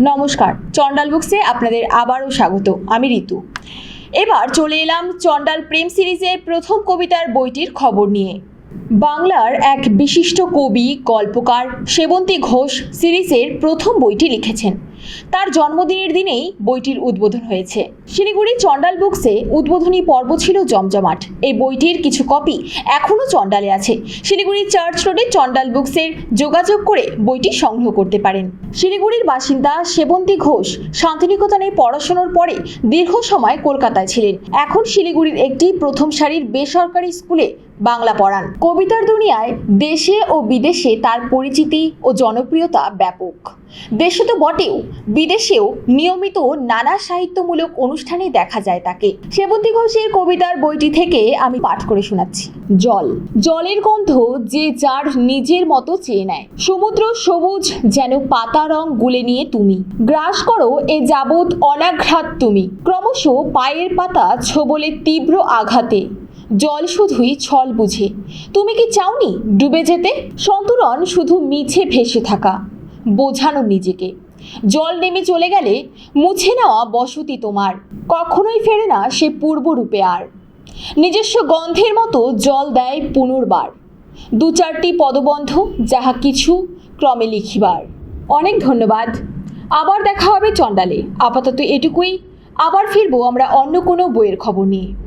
নমস্কার চন্ডাল বুকসে আপনাদের আবারও স্বাগত। আমি ঋতু। এবার চলে এলাম চন্ডাল প্রেম সিরিজের প্রথম কবিতার বইটির খবর নিয়ে। বাংলার এক বিশিষ্ট কবি, গল্পকার, সেবন্তী ঘোষ সিরিজের প্রথম বইটি লিখেছেন। তার জন্মদিনের দিনেই বইটির উদ্বোধন হয়েছে। শিলিগুড়ি চন্ডাল বুকসে উদ্বোধনী পর্ব ছিল জমজমাট। এই বইটির কিছু কপি এখনও চন্ডালে আছে। শিলিগুড়ি চার্চ রোডে চন্ডাল বুকসের যোগাযোগ করে বইটি সংগ্রহ করতে পারেন। শিলিগুড়ির বাসিন্দা সেবন্তী ঘোষ শান্তিনিকেতনে পড়াশোনার পরে দীর্ঘ সময় কলকাতায় ছিলেন। এখন শিলিগুড়ির একটি প্রথম সারির বেসরকারি স্কুলে বাংলা পড়ান। কবিতার দুনিয়ায় দেশে ও বিদেশে তার পরিচিতি ও জনপ্রিয়তা ব্যাপক। দেশে তো বটেও, বিদেশেও নিয়মিত নানা সাহিত্যমূলক অনুষ্ঠানে দেখা যায় তাকে। সেবন্তী ঘোষের কবিতার বইটি থেকে আমি পাঠ করে শোনাচ্ছি। জল। জলের গন্ধ যে যার নিজের মতো চেয়ে নেয়। সমুদ্র সবুজ যেন পাতা রং গুলে নিয়ে তুমি। গ্রাস করো এ যাবৎ অনাঘ্রাত তুমি। ক্রমশ পায়ের পাতা ছোবলে তীব্র আঘাতে। জল শুধুই ছল বুঝে। তুমি কি চাওনি ডুবে যেতে? সন্তুলন শুধু মিছে ভেসে থাকা। বোঝানো নিজেকে। জল নেমে চলে গেলে মুছে নেওয়া বসতি তোমার। কখনোই ফেরে না সে পূর্বরূপে আর। নিজস্ব গন্ধের মতো জল দেয় পুনর্বার। দু চারটি পদবন্ধ, যাহা কিছু ক্রমে লিখিবার। অনেক ধন্যবাদ। আবার দেখা হবে চণ্ডালে। আপাতত এটুকুই। আবার ফিরবো আমরা অন্য কোনো বইয়ের খবর নিয়ে।